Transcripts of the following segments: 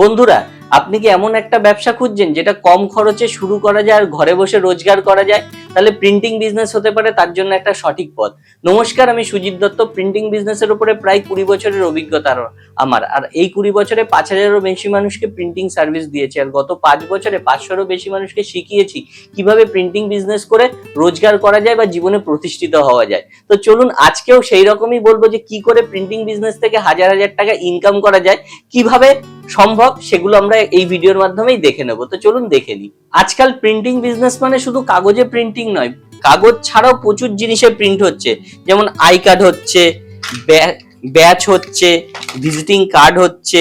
বন্ধুরা, আপনি কি এমন একটা ব্যবসা খুঁজছেন যেটা কম খরচে শুরু করা যায় আর ঘরে বসে রোজগার করা যায়? তাহলে প্রিন্টিং বিজনেস হতে পারে, তার জন্য একটা সঠিক পথ। নমস্কার, আমি সুজিত দত্ত প্রিন্টিং বিজনেসের উপরে প্রায় কুড়ি বছরের অভিজ্ঞতা আমার। আর এই কুড়ি বছরে পাঁচ হাজারেরও বেশি মানুষকে প্রিন্টিং সার্ভিস দিয়েছি আর গত পাঁচ বছরে পাঁচশোরও বেশি মানুষকে শিখিয়েছি কীভাবে প্রিন্টিং বিজনেস করে রোজগার করা যায় বা জীবনে প্রতিষ্ঠিত হওয়া যায়। তো চলুন, আজকেও সেই রকমই বলব যে কি করে প্রিন্টিং বিজনেস থেকে হাজার হাজার টাকা ইনকাম করা যায়, কীভাবে সম্ভব, সেগুলো আমরা এই ভিডিওর মাধ্যমেই দেখে নেব। তো চলুন দেখে নিই। আজকাল প্রিন্টিং বিজনেস মানে শুধু কাগজে প্রিন্টিং নয়, কাগজ ছাড়াও প্রচুর জিনিসে প্রিন্ট হচ্ছে। যেমন আই কার্ড হচ্ছে ব্যাচ হচ্ছে ভিজিটিং কার্ড হচ্ছে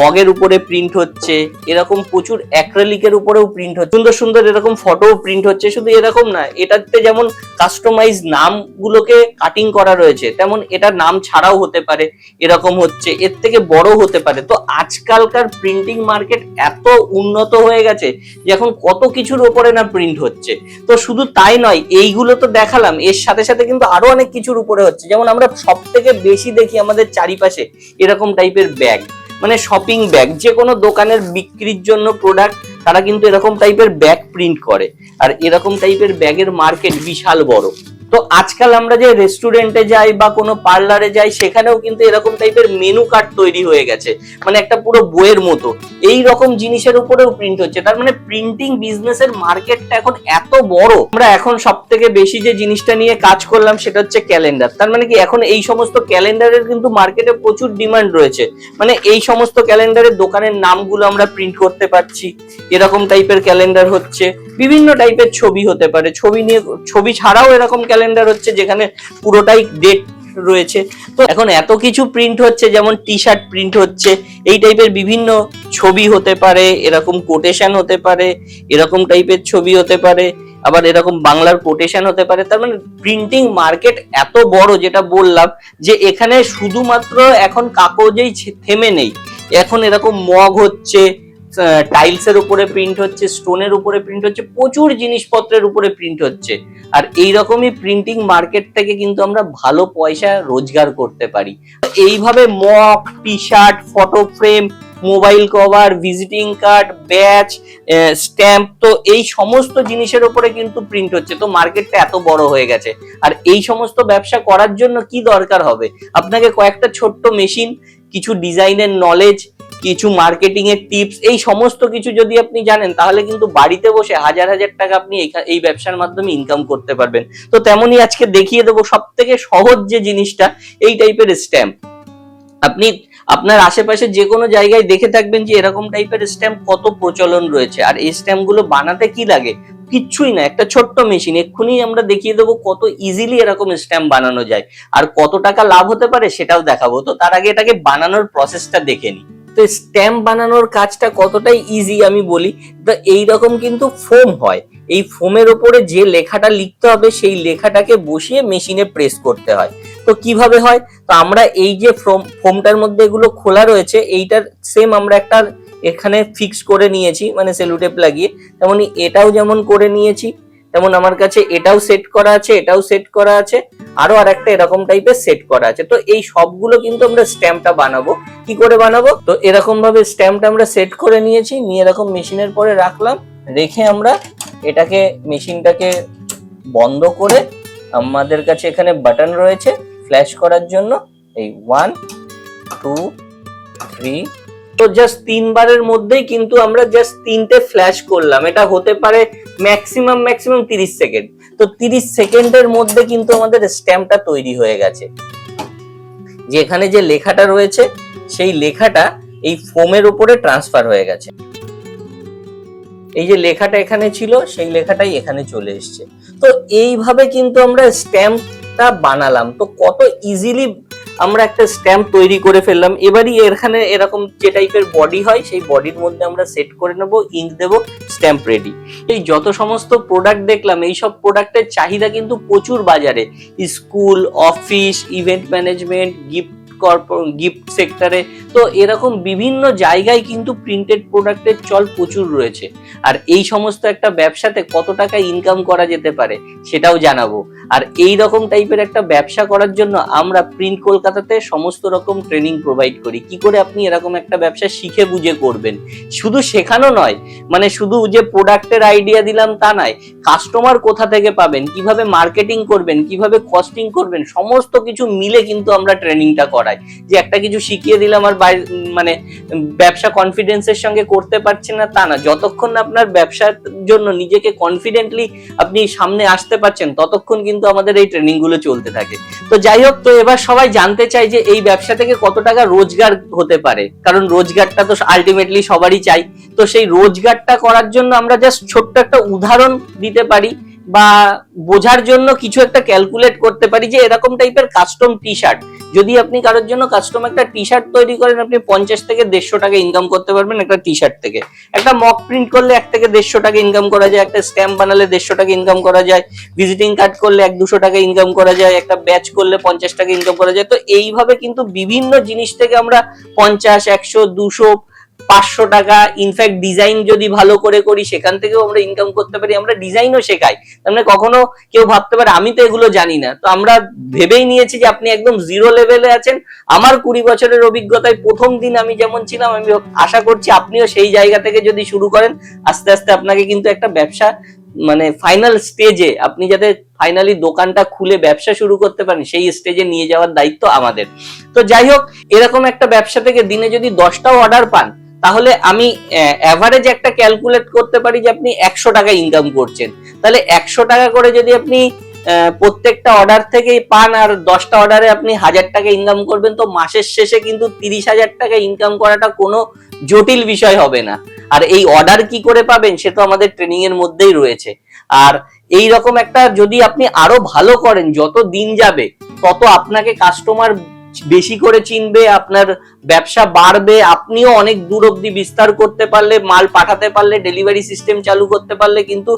মগের উপরে প্রিন্ট হচ্ছে, এরকম প্রচুর অ্যাক্রেলিকের উপরেও প্রিন্ট হচ্ছে। সুন্দর সুন্দর এরকম ফটো প্রিন্ট হচ্ছে, শুধু এরকম না, এটাতে যেমন কাস্টমাইজ নামগুলোকে কাটিং করা রয়েছে, তেমন এটার নাম ছাড়াও হতে পারে, এরকম হচ্ছে, এর থেকে বড় হতে পারে। তো আজকালকার প্রিন্টিং মার্কেট এত উন্নত হয়ে গেছে যে এখন কত কিছুর উপরে না প্রিন্ট হচ্ছে। তো শুধু তাই নয়, এইগুলো তো দেখালাম, এর সাথে সাথে কিন্তু আরও অনেক কিছুর উপরে হচ্ছে। যেমন আমরা সব থেকে বেশি দেখি আমাদের চারিপাশে, এরকম টাইপের ব্যাগ মানে শপিং ব্যাগ যে কোনো দোকানের বিক্রির জন্য প্রোডাক্ট তারা কিন্তু এরকম টাইপের ব্যাগ প্রিন্ট করে। আর এরকম টাইপের ব্যাগের মার্কেট বিশাল বড়। তো আজকাল আমরা যে রেস্টুরেন্টে যাই বা কোনো পার্লারে যাই, সেখানেও কিন্তু এরকম টাইপের মেনু কার্ড তৈরি হয়ে গেছে। মানে একটা পুরো বইয়ের মতো। এই রকম জিনিসের উপরেও প্রিন্ট হচ্ছে। তার মানে প্রিন্টিং বিজনেসের মার্কেটটা এখন এত বড়। আমরা এখন সব থেকে বেশি যে জিনিসটা নিয়ে কাজ করলাম, সেটা হচ্ছে ক্যালেন্ডার তার মানে কি, এখন এই সমস্ত ক্যালেন্ডারের কিন্তু মার্কেটে প্রচুর ডিমান্ড রয়েছে। মানে এই সমস্ত ক্যালেন্ডারের দোকানের নামগুলো আমরা প্রিন্ট করতে পারছি। এরকম টাইপের ক্যালেন্ডার হচ্ছে। বিভিন্ন টাইপের ছবি হতে পারে। ছবি নিয়ে, ছবি ছাড়াও এরকম ক্যালেন্ডার হচ্ছে যেখানে পুরোটাই ডেট রয়েছে। তো এখন এত কিছু প্রিন্ট হচ্ছে, যেমন টি শার্ট প্রিন্ট হচ্ছে, এই টাইপের বিভিন্ন ছবি হতে পারে, এরকম কোটেশন হতে পারে, এরকম টাইপের ছবি হতে পারে, আবার এরকম বাংলার কোটেশন হতে পারে। তার মানে প্রিন্টিং মার্কেট এত বড় যেটা বললাম, যে এখানে শুধুমাত্র এখন কাগজেই থেমে নেই। এখন এরকম মগ হচ্ছে টাইলস এর উপরে প্রিন্ট হচ্ছে স্টোনের উপরে প্রিন্ট হচ্ছে, প্রচুর জিনিসপত্রের উপরে প্রিন্ট হচ্ছে। আর এই রকমই প্রিন্টিং মার্কেট থেকে কিন্তু আমরা ভালো পয়সা রোজগার করতে পারি। এইভাবে mug T shirt photo frame mobile cover visiting card badge stamp তো এই সমস্ত জিনিসের উপরে কিন্তু প্রিন্ট হচ্ছে। তো মার্কেটটা এত বড় হয়ে গেছে। আর এই সমস্ত ব্যবসা করার জন্য কি দরকার হবে? আপনাকে কয়েকটা ছোট্ট মেশিন কিছু ডিজাইনের নলেজ কিছু মার্কেটিং এর টিপস এই সমস্ত কিছু যদি আপনি জানেন, তাহলে কিন্তু বাড়িতে বসে হাজার হাজার টাকা আপনি এই ব্যবসার মাধ্যমে ইনকাম করতে পারবেন। তো তেমনই আজকে দেখিয়ে দেবো সব থেকে সহজ যে জিনিসটা, এই টাইপের স্ট্যাম্প আপনি আপনার আশেপাশে যে কোনো জায়গায় দেখে থাকবেন যে এরকম টাইপের স্ট্যাম্প কত প্রচলন রয়েছে। আর এই স্ট্যাম্পগুলো বানাতে কি লাগে? কিচ্ছুই না, একটা ছোট্ট মেশিন এক্ষুনি আমরা দেখিয়ে দেবো কত ইজিলি এরকম স্ট্যাম্প বানানো যায়। আর কত টাকা লাভ হতে পারে সেটাও দেখাবো। তো তার আগে এটাকে বানানোর প্রসেসটা দেখে নিই। তো স্ট্যাম্প বানানোর কাজটা কতটাই ইজি আমি বলি, তো এইরকম কিন্তু ফোম হয়। এই ফোমের ওপরে যে লেখাটা লিখতে হবে, সেই লেখাটাকে বসিয়ে মেশিনে প্রেস করতে হয়। তো কীভাবে হয়? তো আমরা এই যে ফোম ফোমটার মধ্যে এগুলো খোলা রয়েছে, এইটার সেম আমরা একটা এখানে ফিক্স করে নিয়েছি মানে সেলুটেপ লাগিয়ে। তেমনি এটাও যেমন করে নিয়েছি, তেমন আমার কাছে এটাও সেট করা আছে, এটাও সেট করা আছে। আরও আর একটা এরকম টাইপের সেট করা আছে। তো এই সবগুলো কিন্তু আমরা স্ট্যাম্পটা বানাবো। কি করে বানাবো? তো এরকম ভাবে স্ট্যাম্পটা আমরা সেট করে নিয়েছি, নিয়ে এরকম মেশিনের পরে রাখলাম। রেখে আমরা এটাকে মেশিনটাকে বন্ধ করে আমাদের কাছে এখানে বাটন রয়েছে ফ্ল্যাশ করার জন্য। এই ওয়ান টু থ্রি তো জাস্ট তিনবারের মধ্যেই কিন্তু আমরা জাস্ট তিনটে ফ্ল্যাশ করলাম। এটা হতে পারে ম্যাক্সিমাম ম্যাক্সিমাম তিরিশ সেকেন্ড তো তিরিশ সেকেন্ডের মধ্যে কিন্তু আমাদের স্ট্যাম্পটা তৈরি হয়ে গেছে। যেখানে যে লেখাটা রয়েছে, সেই লেখাটা এই ফোমের উপরে ট্রান্সফার হয়ে গেছে। এই যে লেখাটা এখানে ছিল, সেই লেখাটাই এখানে চলে এসছে। তো এইভাবে কিন্তু আমরা স্ট্যাম্পটা বানালাম। তো কত ইজিলি আমরা একটা স্ট্যাম্প তৈরি করে ফেললাম। এবারই এখানে এরকম যে টাইপের বডি হয়, সেই বডির মধ্যে আমরা সেট করে নেব ইঙ্ক দেব স্ট্যাম্প রেডি এই যত সমস্ত প্রোডাক্ট দেখলাম, এই সব প্রোডাক্টের চাহিদা কিন্তু প্রচুর বাজারে। School office event management gift gift সেক্টরে তো এরকম বিভিন্ন জায়গায় কিন্তু প্রিন্টেড প্রোডাক্টের চল প্রচুর রয়েছে। আর এই সমস্ত একটা ব্যবসাতে কত টাকা ইনকাম করা যেতে পারে সেটাও জানাব। আর এই রকম টাইপের একটা ব্যবসা করার জন্য আমরা প্রিন্ট কলকাতাতে সমস্ত রকম ট্রেনিং প্রোভাইড করি। কি করে আপনি এরকম একটা ব্যবসা শিখে বুঝে করবেন? শুধু শেখানো নয় মানে শুধু যে প্রোডাক্টের আইডিয়া দিলাম তা নয় কাস্টমার কোথা থেকে পাবেন? কীভাবে মার্কেটিং করবেন? কীভাবে কস্টিং করবেন? সমস্ত কিছু মিলে কিন্তু আমরা ট্রেনিংটা করাই যে একটা কিছু শিখিয়ে দিলাম আর মানে ব্যবসা কনফিডেন্সের সঙ্গে করতে পারছেন না, তা না। যতক্ষণ না আপনার ব্যবসার জন্য নিজেকে কনফিডেন্টলি আপনি সামনে আসতে পারছেন, ততক্ষণ কিন্তু আমাদের এই ট্রেনিংগুলো চলতে থাকে। তো যাই হোক, তো এবার সবাই জানতে চাই যে এই ব্যবসা থেকে কত টাকা রোজগার হতে পারে। কারণ রোজগারটা তো আলটিমেটলি সবারই চাই। তো সেই রোজগারটা করার জন্য আমরা জাস্ট ছোট্ট একটা উদাহরণ দিতে পারি। বা বোঝার জন্য কিছু একটা ক্যালকুলেট করতে পারি যে এরকম টাইপের কাস্টম টি শার্ট যদি আপনি কারোর জন্য কাস্টম একটা টি শার্ট তৈরি করেন, আপনি পঞ্চাশ থেকে দেড়শো টাকা ইনকাম করতে পারবেন একটা টি শার্ট থেকে। একটা মক প্রিন্ট করলে এক থেকে দেড়শো টাকা ইনকাম করা যায়, একটা স্ট্যাম্প বানালে দেড়শো টাকা ইনকাম করা যায় ভিজিটিং কার্ড করলে এক দুশো টাকা ইনকাম করা যায়, একটা ব্যাচ করলে পঞ্চাশ টাকা ইনকাম করা যায়। তো এইভাবে কিন্তু বিভিন্ন জিনিস থেকে আমরা পঞ্চাশ, একশো, দুশো পাঁচশো টাকা ইনফ্যাক্ট ডিজাইন যদি ভালো করে করি, সেখান থেকেও আমরা ইনকাম করতে পারি, আমরা ডিজাইনও শেখাই। তার মানে কখনো কেউ ভাবতে পারে, আমি তো এগুলো জানি না। তো আমরা ভেবেই নিয়েছি যে আপনি একদম জিরো লেভেলে আছেন। আমার কুড়ি বছরের অভিজ্ঞতায় প্রথম দিন আমি যেমন ছিলাম, আমি আশা করছি আপনিও সেই জায়গা থেকে যদি শুরু করেন, আস্তে আস্তে আপনাকে কিন্তু একটা ব্যবসা মানে ফাইনাল স্টেজে আপনি যাতে ফাইনালি দোকানটা খুলে ব্যবসা শুরু করতে পারেন, সেই স্টেজে নিয়ে যাওয়ার দায়িত্ব আমাদের। তো যাই হোক, এরকম একটা ব্যবসা থেকে দিনে যদি দশটাও অর্ডার পান তাহলে আমি অ্যাভারেজ একটা ক্যালকুলেট করতে পারি যে আপনি একশো টাকা ইনকাম করছেন। তাহলে একশো টাকা করে যদি আপনি প্রত্যেকটা অর্ডার থেকে পান আর দশটা অর্ডারে আপনি হাজার টাকা ইনকাম করবেন, তো মাসের শেষে কিন্তু তিরিশ হাজার টাকা ইনকাম করাটা কোনো জটিল বিষয় হবে না। আর এই অর্ডার কি করে পাবেন, সে তো আমাদের ট্রেনিং এর মধ্যেই রয়েছে। আর এই রকম একটা যদি আপনি আরও ভালো করেন, যত দিন যাবে, তত আপনাকে কাস্টমার বেশি করে চিনবে, আপনার ব্যবসা বাড়বে, আপনিও অনেক দূর অব্দি বিস্তার করতে পারলে, মাল পাঠাতে পারলে ডেলিভারি সিস্টেম চালু করতে পারলে কিন্তু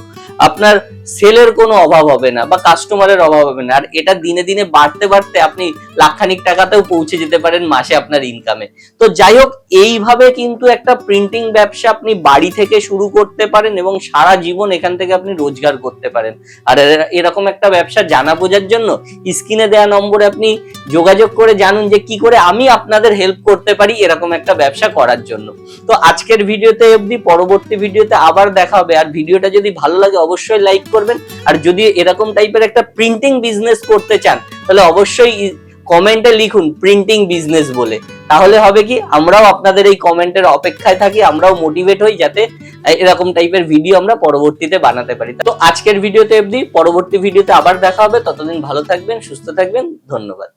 আপনার সেলের কোনো অভাব হবে না বা কাস্টমারের অভাব হবে না। আর এটা দিনে দিনে বাড়তে বাড়তে আপনি লাখখানিক টাকাতেও পৌঁছে যেতে পারেন মাসে আপনার ইনকামে তো যাই হোক, এইভাবে কিন্তু একটা প্রিন্টিং ব্যবসা আপনি বাড়ি থেকে শুরু করতে পারেন এবং সারা জীবন এখান থেকে আপনি রোজগার করতে পারেন। আর এরকম একটা ব্যবসা জানা বোঝার জন্য স্ক্রিনে দেওয়া নম্বরে আপনি যোগাযোগ করে জানুন যে কি করে আমি আপনাদের হেল্প করতে পারি এরকম একটা ব্যবসা করার জন্য। তো আজকের ভিডিওতে অবধি, পরবর্তী ভিডিওতে আবার দেখা হবে। আর ভিডিওটা যদি ভালো লাগে অবশ্যই লাইক করবেন। আর যদি এরকম টাইপের একটা প্রিন্টিং বিজনেস করতে চান, তাহলে অবশ্যই কমেন্টে লিখুন প্রিন্টিং বিজনেস বলে। তাহলে হবে কি, আমরাও আপনাদের এই কমেন্টের অপেক্ষায় থাকি, আমরাও মোটিভেট হই যাতে এরকম টাইপের ভিডিও আমরা পরবর্তীতে বানাতে পারি। তো আজকের ভিডিওতে অবধি, পরবর্তী ভিডিওতে আবার দেখা হবে। ততদিন ভালো থাকবেন, সুস্থ থাকবেন। ধন্যবাদ।